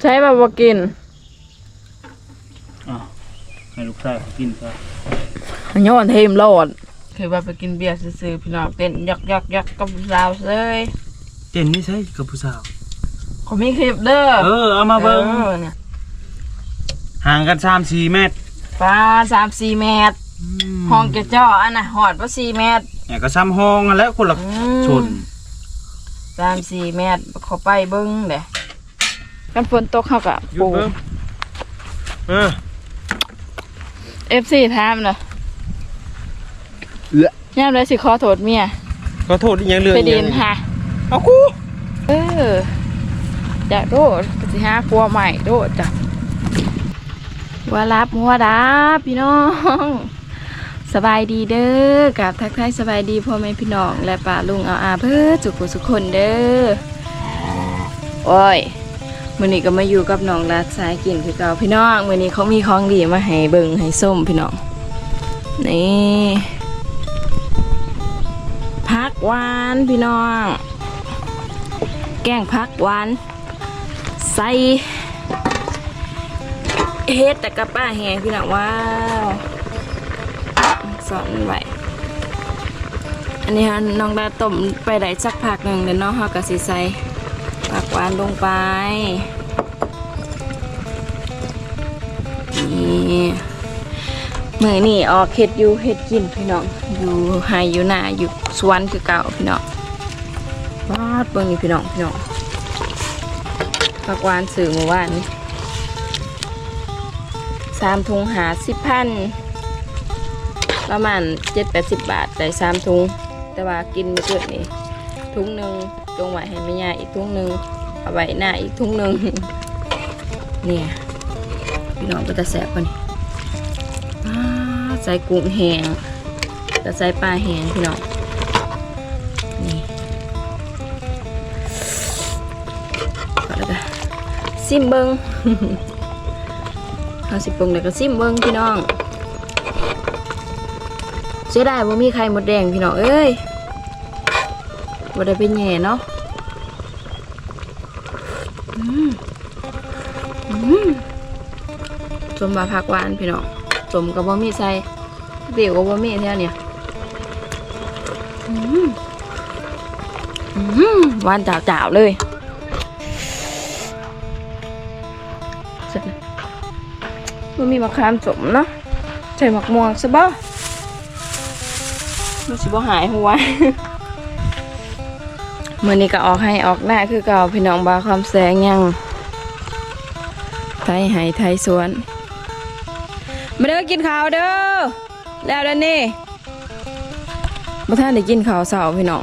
ใช้แบบว่ากินอ้าวให้ลูกชายเขากินซะย้อนเทมโลดคือว่าไปกินเบียร์ซื้อๆพี่น้องเต้นยักยักยักกับสาวเลยเต้นนี่ใช่กับผู้สาวเขามีคลิปเด้อเออเอามาเบิ่งออเนี่ยห่างกันสามสี่เมตรปลาสามสี่เมตรห้องแกเจ้าอันน่ะหอดว่าสี่เมตรเนี่ยก็ซ้ำห้องกันแล้วคนละอืมชนสามสี่เมตรเขาไปเบิ้งเด้ กันฝนตกเขากะหยุปูดเบิ่งเออเอฟซีถามนะเอื้อย่ามเลยสิขอโทษเมียขอโทษอีกอย่างเรื่องไปดินอีกอย่างค่ะ เอากูเอออยากโดดก็สิหาครัวใหม่โดดจ้ะว่ารับหัวดาพี่น้อง สบายดีเด้อกับทักทายสบายดีพ่อแม่พี่น้อง และป่าลุงเอาอาเพื่อจุกุสุขคนเด้อโอ้ย มื้อนี้ก็มาอยู่กับน้องรัดสายกินคือเก่าพี่น้องมื้อนี้เขามีของดีมาให้เบิงให้ส้มพี่น้องนี่ผักหวานพี่น้อง แกงผักหวานใส่เฮ็ดแต่กระป้าแหงพี่น้องว้าวสอนไว้อันนี้ฮะน้องดาต้มไปได้สักพักหนึ่งเดี๋ยวน้องเฮาก็สิใส่ ผักหวานลงไป นี่มือนี่ออกเฮ็ดอยู่เฮ็ดกินพี่น้อง อยู่ไฮอยู่หน้าอยู่สวนคือเก่าพี่น้องวาดเบิ่งนี่พี่น้องพี่น้องผักหวานสื่อเมื่อวานนี้สามถุงหาสิบพันประมาณเจ็ดแปดสิบบาทได้สามถุง แต่ว่ากินไม่เกินนี่ถุงหนึ่ง จงไว้ให้แม่ยาอีกถุงหนึ่งเอาไว้หน้าอีกถุงหนึ่งเนี่ยพี่น้องก็จะแสบกว่านี่ใส่กุ้งแห้งจะใส่ปลาแห้งพี่น้องนี่ก็แล้วก็ซิมเบิงเอาสิปรุงแล้วก็ซิมเบิงพี่น้องเสียดายว่ามีไข่มดแดงพี่น้องเอ้ย ว่าได้เป็นแง่เนาะอืมอืมสมบาผักหวานพี่น้องสมกับบ่มีใส่เปรี้ยวกับบ่มีแท้เนี่ยอืมอืมหวานจ่าวๆเลยเสร็จแล้วมันมีมะขามสมเนาะใส่หมักม่วงซะบ่มันสิบ่หายหัว มื่อนี้ก็ออกให้ออกหน้าคือเก่าพี่น้องบาความแสงยังไทยไห้ไทยสวน มาเด้อกินข้าวเด้อแล้วแล้วนี่บ่ท่านได้กินข้าวเสาพี่น้อง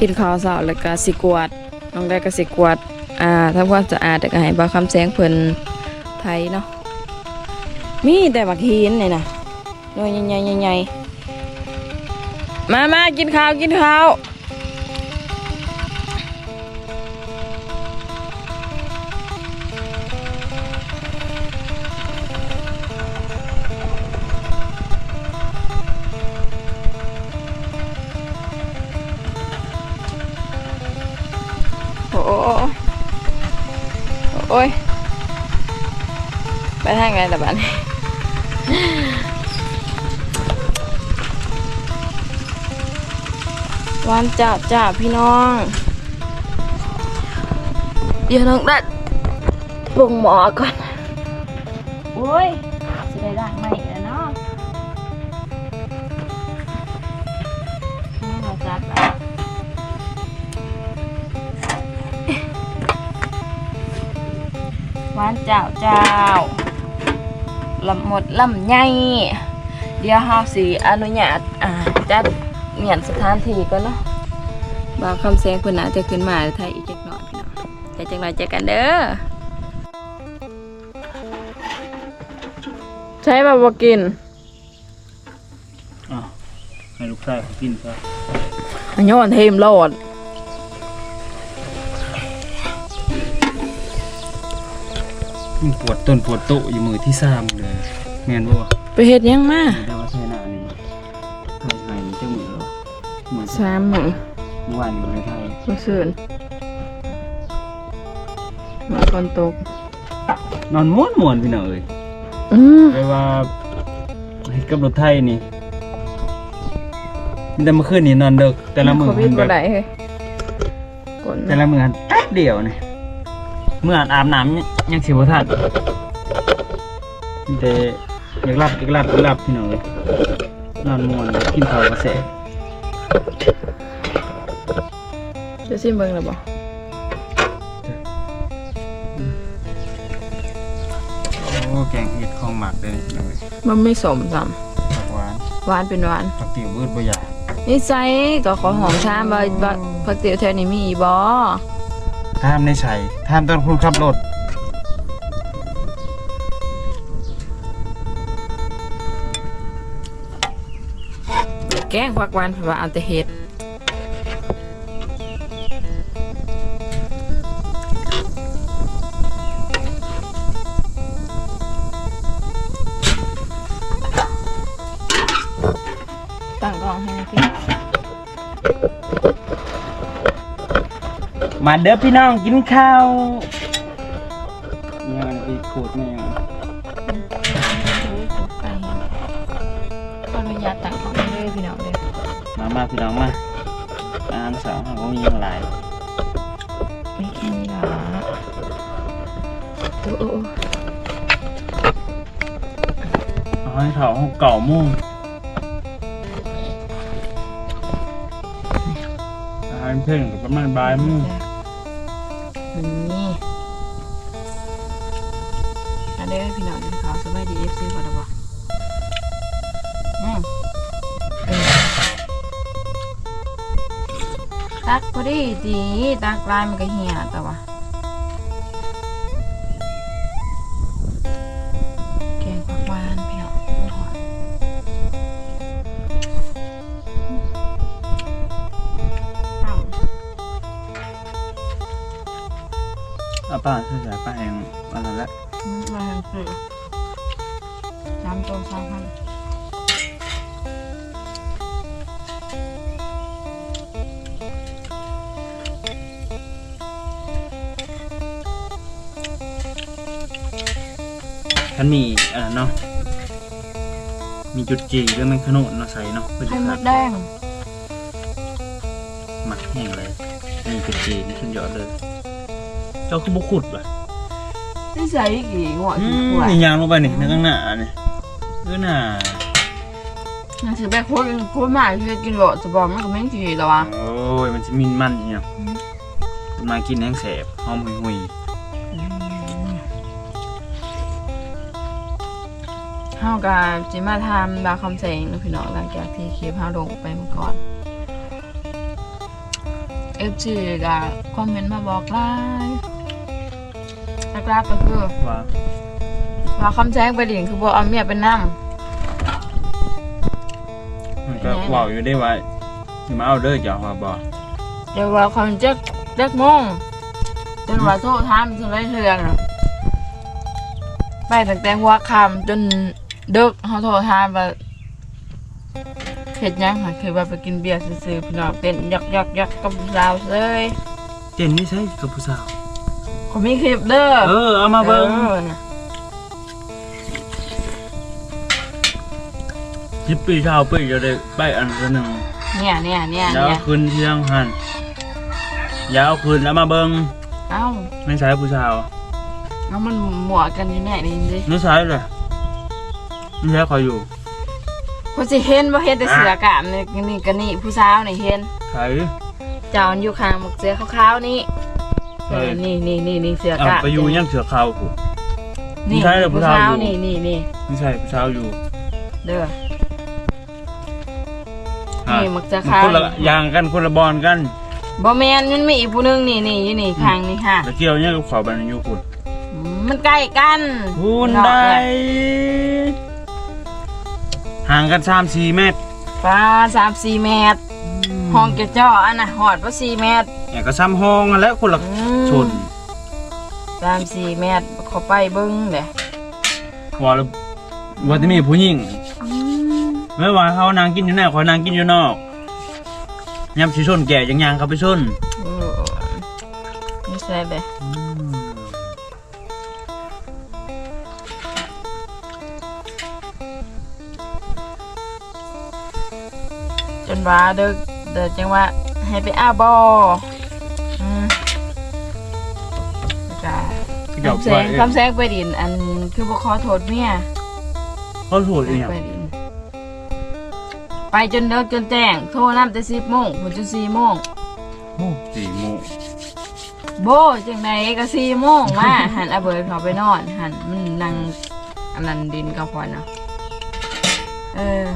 กินข้าวเสาแล้วก็สิกวดน้องได้ก็สิกวดอ่าทำความสะอาดแต่ก็ให้บาคำแสงเพิ่นไทยเนาะมีแต่บักหินนี่นะหน่วยใหญ่ๆใหญ่ๆ มามากินข้าว กินข้าว โอ้โอ้ย ไปทางไหนล่ะบ้านห วานจ้าจ้าพี่น้องเดี๋ยวน้องดัดปรุงหมอก่อนโอ้ยจะได้ด่างใหม่แล้วเนาะนี่มาจัดไปหวานเจ้าเจ้าลำหมดลำใหญ่เดี๋ยวเฮาสิอนุญาตอ่าจัดเมียนสถานที่ก่อนเนาะ บางคำแสงเพิ่นน่าจะขึ้นมาไทยอีกจักหน่อยพี่น้องแต่จังไรเจอกันเด้อใช้แบบว่ากินอ้าวให้ลูกชายเขากินซะย้อนเทมโลดมันปวดต้นปวดโตะอยู่มือที่สามเลยแม่นบ่วะไปเฮ็ดหยังมาได้ว่าใช่หน้านี่ไทยไทยเจ้ามือเหรอมือสามหมือ เมื่อวานอยู่ในไทยเมื่อคืนเหมือนคนตก นอนม้วนม้วนพี่น้องเอ้ยอืมแปลว่าเฮ็ดกับรถไทยนี่มีแต่เมื่อคืนนี่นอนดึกแต่ละมื้อโควิดแบบ่บได้เฮ้ยกดแต่ละมื้อแป๊บเดียวนี่เมื่ออาบน้ำยังยังสิบ่ทันมีแต่อยากหลับอยากหลับอยากหลับพี่น้องเอ้ยนอนม่วนเลยกินข้าวกระแส จะซิมเบิ่งแล้วบ่โอ้แกงเห็ดของหมักเลยพี่น้องเอ้ยมันไม่สมซ้ผักหวานำหวานเป็นหวาน ผักติ๋วเบิดบ่อยากนี่ใส่ก็ขอหอมชามบ่บ่ผักเตี๋ยวแถวนี้มีอีบ่ท่ามในใส่ท่ามตอนคุณขับรถแกงผักหวานเพราะว่าเอาแต่เฮ็ด มาเด้อพี่น้องกินข้าวยังไงพี่ขูดนี่ยังไงขออนุญาตตั้งกล้องเลยพี่น้องเลยมามาพี่น้องมาอาหารสาวเขาก็มีอย่างหลายไม่แค่นี้ละโอ้โอ้โอ้เอาให้เขาเขาเก่ามุ่งอาหารเพ่งกับประมาณบ่ายโมุ่ง เด้อพี่น้องกินข้าวสบายดีเอฟซีพอดบ่อืมเออตักพอดีดีตักลายมันก็เหี่ยแต่ว่าแกงผักหวานพี่น้องโอ้โหอ้าวเอาป้าช่วยจ่ายป้าแหงอะไรละอื มมาทางสื่อสามตัวสามพันท่านมีอะไรเนาะ มีจุดจีด้วยมันขนุนเนาะใส่เนาะเพื่อไข่จะมพัดกแดงหมักแห้งเลยนี่จุดจีนี่สุดยอดเลย เจ้าคือบุขุดป่ะ นี่ใส่กี่งวดอืกี่มขวดนี่ยางลงไปนี่ในข้างหน้านี่เออหน้าน่าจะแบบโคตรโคตรมากที่จะกินโหลจะบอกมันก็ไม่ทีแล้ววะโอ้ยมันจะมินมันเนี่ยมันมากินแห้งแสบหอมหุยหุยเฮากับจิมาทำบาคำแสงนะพี่น้องหลังจากที่คลิปเฮาลงไปเมื่อก่อนเอฟซีกับคอมเมนต์มาบอกไลน์แรกๆก็คือ ว่าว่าคำแสงไปดิ่งคือบ่เอาเมียเป็นน้มันก็เว่าอยู่ได้ว่าสิมาเอาเด้อจ้าว่าบ่ำเดี๋ยวว่าคนเจ๊กเจ๊กโมงจนว่าโทษทำจนได้เทืองน่ะไปตั้งแต่หัวค่ำจนดึกเขาโทษทำว่าเห็ดหยังค่ะคือว่าไปกินเบียร์ซื้อๆพี่น้องเต้นยักยักยักกับสาวเลยเจนนี่ใช่กับผู้สาว ผมมีคลิปเด้อเออเอามาเบิ่งออน่ะสิบปีเช้าปีจะได้ไปอันตัวหนึ่งเนี่ยเนี่ยเนี่ยยาวเนี่ยคืนเที่ยงหันยาวคืนแล้วมาเบิ่งเอ้าไม่ใช่ผู้สาวแล้วมันหมวกกันอยู่ไหนนี่ดินี่ใช่เลยนี่ใช่คอยอยู่พอสิเห็นว่าเห็นแต่เสือกามนี่นี่ก็นี่ผู้สาวนี่เห็นใช่เจ้าอันอยู่ข้างหมวกเสือขาวๆนี่ใช่เออนี่นี่นี่นี่เสือเอากามไปอยู่ยังเสือขาวกูนี่ผู้ชายหรือผู้ผู้สาวสาวอยู่นี่นี่นี่ไม่ใช่ผู้สาวอยู่ เด้ออะนี่มักจะมันขาวคนละอยางกันคนละบอลกันบ่แมนมันมีอีกผู้หนึงนี่นี่อยู่นี่ข้างนี่ค่ะแล้วเกี่ยวเนี่ยกับขวาบันยูกุดอืมมันใกล้กันพูนเนาะได้ห่างกันสามสี่เมตรฟ้าสามสี่เมตรห้องเกระเจ้าอันน่ะหอดว่าสี่เมตรอย่างก็ซ้ำห้องกันแล้วคนละอืม ชุสามสี่เมตรเขาไปเบิ้งเลยว่าแล้ว่าจะมีผู้หญิงไม่ว่าเขานางกินอยู่ไหนขอนางกินอยู่นอกยำชิชนแก่ยังยางเขาไปชนไม่ใช่เลยจนว่าเด็กเด็กจังว่าให้ไปอาบอ เดี๋ยวคำแสงคำแสงไปดิน อันคือบ่ขอโทษเมียเขาถูกอีกอย่างไปดิน ไปจนเลิกจนแจ้ง โทรน้ำแต่สิบโมงผลจนสี่โมงโอ้สี่โมงโบจังไหนก็สี่โมงมา หันอาเบิร์ดเขาไปนอน หันมันนั่งอันนั้นดินกับพอนนะเออ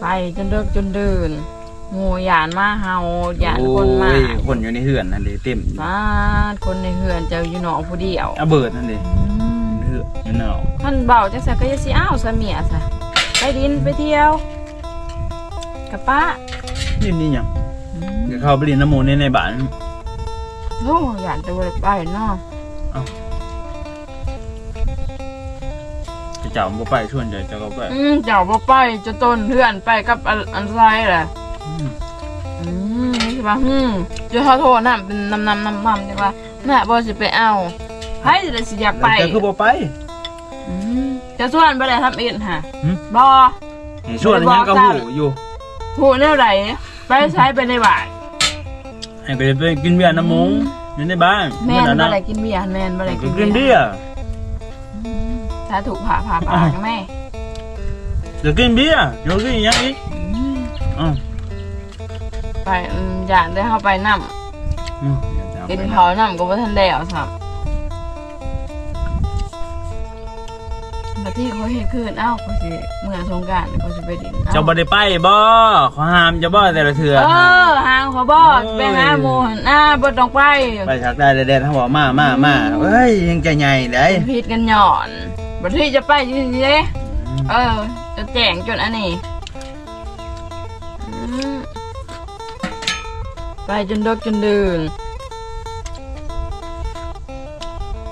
ไปจนเลิกจนเดิน งูหยานมาเฮาหยานคนมาโอ้ยคนอยู่ในเหือนนั่นเลยเต็มอยู่บ้าดคนในเฮือนเจ้าอยู่หนองผู้เดียวอาเบิดนั่นเลยอืมเหือนอยู่นอกท่านเบาจังสักก็จะสิอ้าวสะเมียซะไปดินไปเที่ยวกับป้านี่นี่หยังเดี๋ยวเข้าไปเรียนน้ำมูลในในบ้านโอ้หยานตัวไปเนาะจะจับบ่ไปชวนเดี๋ยวจะก็ไปอืมเจ้าบ่ไปจะต้นเพื่อนไปกับอันอันไรแหละ อืมอืมนี่สิว่าอืมจะเขาโทษน่ะเป็นน้ำน้ำน้ำน้ำจังว่าน่ะบ่สิไปเอาไผสิได้สิอยากไปจะคือบ่ไปอืมจะส่วนบ่ได้ทำเองฮะหึบ่ให้ชวนยังก็หูอยู่หูแนวใดไปใช้ไปในบ้านให้ไปไปกินเบียร์น้ำมงอยู่ในบ้านแม่นเมื่อบ่นั้นได้นะกินเบียร์แม่นบ่ได้ก็กินกินเบียร์เบียร์ถ้าถูกผ่าผ่าปากแม่เดี๋ยวกินเบียร์เดี๋ยวกินอีกอยังอีกอ๋อ ไปอืมอยากได้เข้าไปนํอืมเดี๋ยวจะเอากินไปเขานํก็บ่ทันได้เอาครับบัดที่เขาเฮ็ดคืนเอ้าก็สิเมื่อสงกรานต์ก็สิไปดินเจ้าบ่ได้ไปบ่ขอห้ามเจะบ่แต่ละเถื่อ เออหางเขาบ่โอ้ยไปหาหมู่หั่นอ้าบ่ต้องไปไปชักได้แดดๆเขาบอกมามามาเฮ้ยยังใจใหญ่ได้ผิดกันหย่อนบัดที่จะไปจริงๆเด้เออจะแจ้งจนอันนี้ จนดกจนดื่น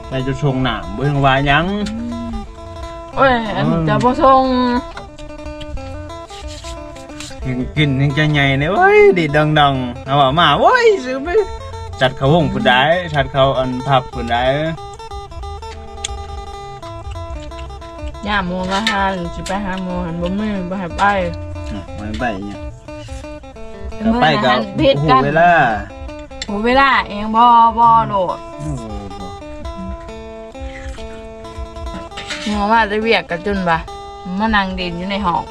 ไปจะชงหนามบ่ยังว่าหยัง โอ้ยอันอืมจะบ่ส่งยังกินยังใจใหญ่เนี่ยเว้ยดีดังๆเอาว่ามาเว้ยซื้อไปจัดเขาวงผู้ใดจัดเขาอันพับผู้ใดย่าโมงละหันสิไปหาโมหันบ่มีบ่ให้ไปอะไม่ไปเนี่ย เมื่อไปละกัหับนผิดหูกันเวลาโหเวลาเองบ่บ่โดดโอ้โหหัวมาได้เวียกกันจนบ่มานั่งดินอยู่ในห้อง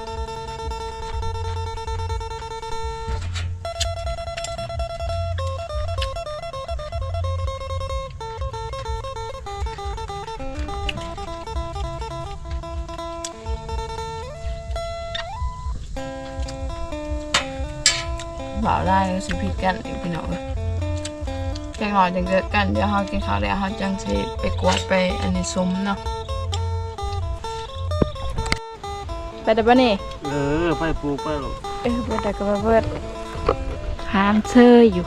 บ่าวได้ก็สิผิดกันอีกพี่น้องจังหน่อยจังเกิดกันเดี๋ยวเฮากินข้าวแล้วเฮาจังสิไปกวาดไปอันนี้ซุ้มเนาะไปได้ปะนี่เออไปปูไปหรอกเออเบิดแต่ก็บ่เบิดถามเชยอยู่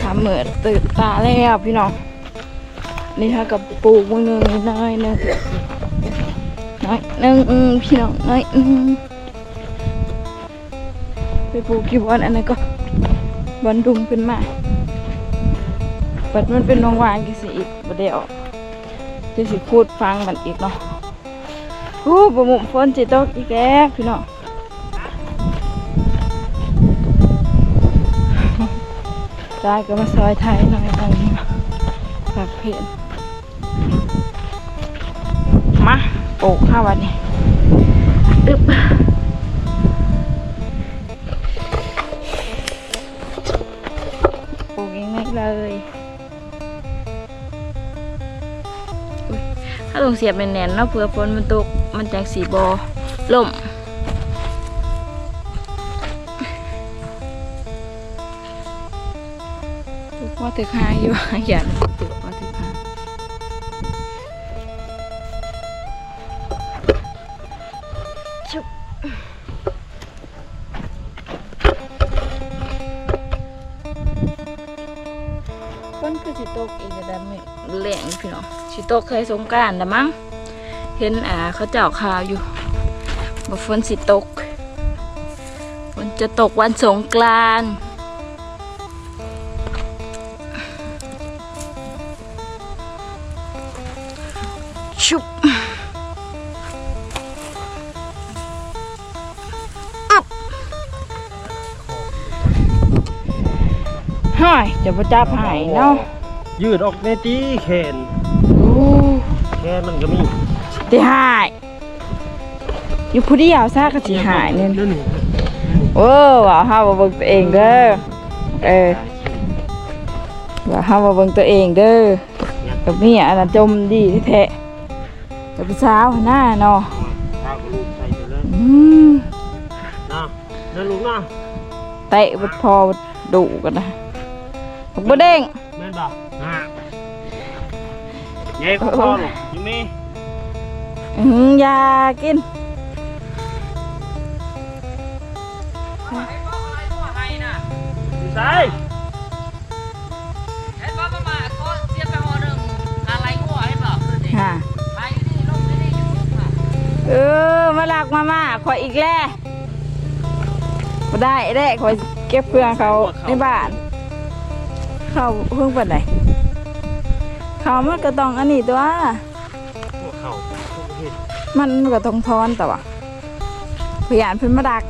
ถามเหมือนตื่นตาแล้วพี่น้องนี่ถ้ากับปลูกมือหนึงน้อยหนึงน้อยหนึงอืมพี่น้องน้อยอืม ไปปลูกกี่วันอันนั้นก็บอนดุงขึ้นมาบัดมันเป็นวงวางกี่สิอีกบ่ได้ออกจะสิพูดฟังมันอีกเนาะโอ้บ่มุมฝนสิตกอีกแล้วพี่น้องตายก็มาซอยไทยหน่อยหน่อยฝากเพจมาปลูกข้าววันนี้ สียบแน่นๆเนาะเผื่อฝนมันตกมันจกสีบอล่มถูกว่าถึกหาอยู่อย่าถูกว่าถึกหาชุบ กอีกแต่ไม่แรงพี่น้องสิตกคยสงการแต่มั้งเห็นอ่าเขาเจ้าข่าวอยู่บอกฝนสิตกฝนจะตกวันสงกรานต์ชุบห้อยจะประจับหายเนาะ ยืดออกในตีแขนอู้แขนมันก็มีตีหายอยู่ผู้เดียวซะก็สิหายเนี่ยนั่นนี่โอ้ว่าเฮาบ่เบิ่งตัวเองเด้อเออว่าเฮาบ่เบิ่งตัวเองเด้อกับเมียอันนั้นจมดีแท้ๆกับผู้สาวหน้าเนาะข้าวก็ลูกใส่ไปเลยอืมนะนั่นลูกนะเตะบ่พอดุกันนะบักบ่เด้งแม่นบ่ ฮะยัยก็พอลูกยังมีอื้อหืออยากิน อยู่ใส่เห็นว่ามามาก็เสียไปหอหนึ่งอะไรงัวให้บอกคือเด็กค่ะไปนี่ลงที่นี่ยูทูบค่ะ เออ มาลักมามาขอยอีกแล้วบ่ได้ได้ขอยเก็บเพื่อนเขาในบ้าน เขาเพิ่งเปิดไหน เขามันก็ต้องอันนี้ตัวพวกเขาพวกเห็ดมันก็ต้องทอนแต่ว่าพยานเพิ่นมาดัก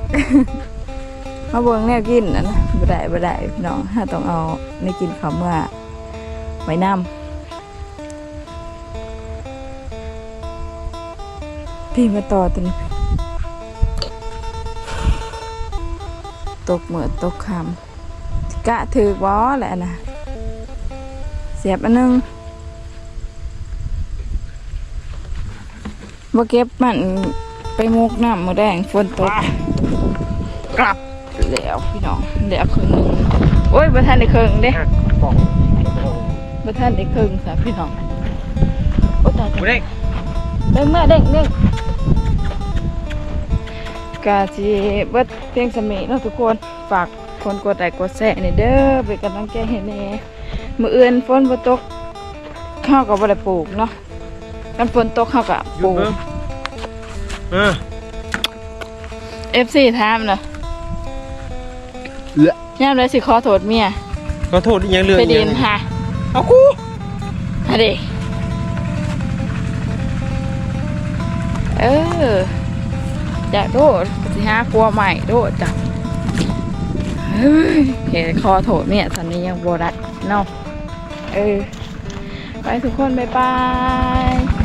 มาเบิ่งแนวกินนะนะบ่ได้บ่ได้พี่น้องถ้าต้องเอาในกินเขาเมื่อไว้นำพี่มาต่อตัวนี้ตกเหมือตกคำกะถือบ่แหละนะเสียบอันหนึง บ่เก็บมันไปมุกน้ำมือแดงฝนตกกลับแล้วพี่น้องเดี๋ยวครึ่งหนึงโอ้ยบ่ทันได้ครึ่งเด้หักบอกบ่ทันได้ครึ่งซะพี่น้องโอ้ตายกูเด็กเด้งเมื่อเด้งเด้งกาสิเบิดเพียงสมีเนาะทุกคนฝากคนกดไลค์กดแชร์นี่เด้อเป็นกำลังใจให้แน่มื้ออื่นฝนบ่ตกข้าวก็บ่ได้ปลูกเนาะ กันฝนตกข้าวก็หปยุลูดกเบิ่งเออ FC ถามเนาะยามใดสิขอโทษเมียขอโทษอีกอย่างเรื่องไปอีกอดิย่างนหนึ่งค่ะเอากูอะดิเอออยากโดดสิหาครัวใหม่โดดจ้ะเฮ้ยเห็นคอโถเนี่ยตอนนี้ยังโบรัดเนาะเออ ไปทุกคน บ๊ายบาย